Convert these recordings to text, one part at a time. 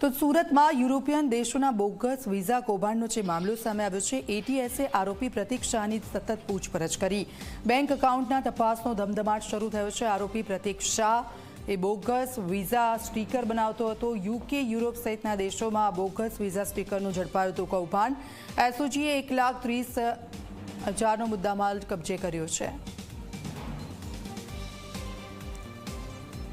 તો સુરતમાં યુરોપિયન દેશોના બોગસ વિઝા કૌભાંડનો જે મામલો સામે આવ્યો છે એટીએસે આરોપી પ્રતિક શાહની સતત પૂછપરછ કરી. બેંક એકાઉન્ટના તપાસનો ધમધમાટ શરૂ થયો છે. આરોપી પ્રતિક શાહ એ બોગસ વિઝા સ્ટીકર બનાવતો હતો. યુકે, યુરોપ સહિતના દેશોમાં બોગસ વિઝા સ્ટીકરનું ઝડપાયું હતું કૌભાંડ. એસઓજીએ એક લાખ ત્રીસ હજારનો મુદ્દામાલ કબજે કર્યો છે.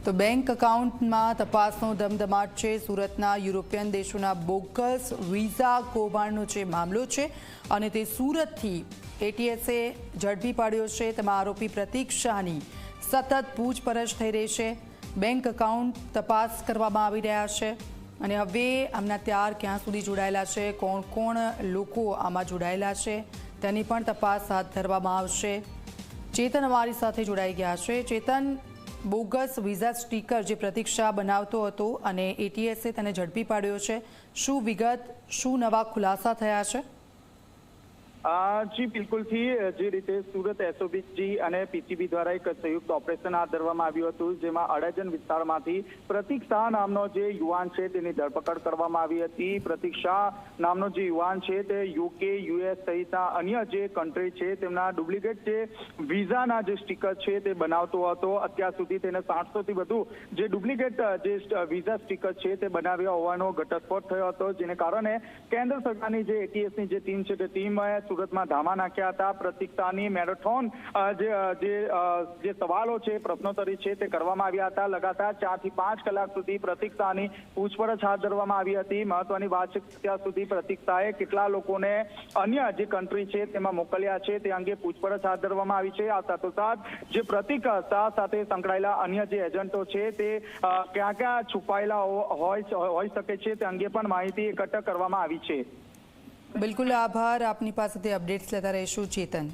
તો બેંક એકાઉન્ટમાં તપાસનો ધમધમાટ છે. સુરતના યુરોપિયન દેશોના બોગસ વિઝા કૌભાંડનો જે મામલો છે અને તે સુરતથી એટીએસે ઝડપી પાડ્યો છે. તેમાં આરોપી પ્રતીક શાહની સતત પૂછપરછ થઈ રહી છે. બેંક એકાઉન્ટ તપાસ કરવામાં આવી રહ્યા છે અને હવે આમના ત્યાર ક્યાં સુધી જોડાયેલા છે? કોણ કોણ લોકો આમાં જોડાયેલા છે? તેની પણ તપાસ હાથ ધરવામાં આવશે. ચેતન અમારી સાથે જોડાઈ ગયા છે. ચેતન બોગસ વિઝા સ્ટીકર જે પ્રતીક્ષા બનાવતો હતો અને એટીએસે તેને ઝડપી પાડ્યો છે. શું વિગત, શું નવા ખુલાસા થયા છે? જી બિલકુલથી જે રીતે સુરત એસઓબીજી અને પીસીબી દ્વારા એક સંયુક્ત ઓપરેશન હાથ ધરવામાં આવ્યું હતું, જેમાં અડાજન વિસ્તારમાંથી પ્રતિક શાહ નામનો જે યુવાન છે તેની ધરપકડ કરવામાં આવી હતી. પ્રતિક શાહ નામનો જે યુવાન છે તે યુકે યુએસ સહિતના અન્ય જે કન્ટ્રી છે તેમના ડુપ્લિકેટ જે વિઝાના જે સ્ટીકર છે તે બનાવતો હતો. અત્યાર સુધી તેને સાતસોથી વધુ જે ડુપ્લિકેટ જે વિઝા સ્ટીકર છે તે બનાવ્યા હોવાનો ઘટસ્ફોટ થયો હતો, જેને કારણે કેન્દ્ર સરકારની જે એટીએસની જે ટીમ છે તે ટીમે સુરતમાં ધામા નાખ્યા હતા. પ્રતિકતાની મેરેથોન જે સવાલો છે, પ્રશ્નોત્તરી છે તે કરવામાં આવ્યા હતા. લગાતાર ચારથી પાંચ કલાક સુધી પ્રતિકતાની પૂછપરછ હાથ ધરવામાં આવી હતી. મહત્વની વાત છે ત્યાં સુધી પ્રતિકતાએ કેટલા લોકોને અન્ય જે કન્ટ્રી છે તેમાં મોકલ્યા છે તે અંગે પૂછપરછ હાથ ધરવામાં આવી છે. આ સાથોસાથ જે પ્રતિક સાથે સંકળાયેલા અન્ય જે એજન્ટો છે તે ક્યાં ક્યાં છુપાયેલા હોય શકે છે તે અંગે પણ માહિતી એકઠા કરવામાં આવી છે. બિલકુલ આભાર. આપની પાસેથી અપડેટ્સ લેતા રહીશું. ચેતન.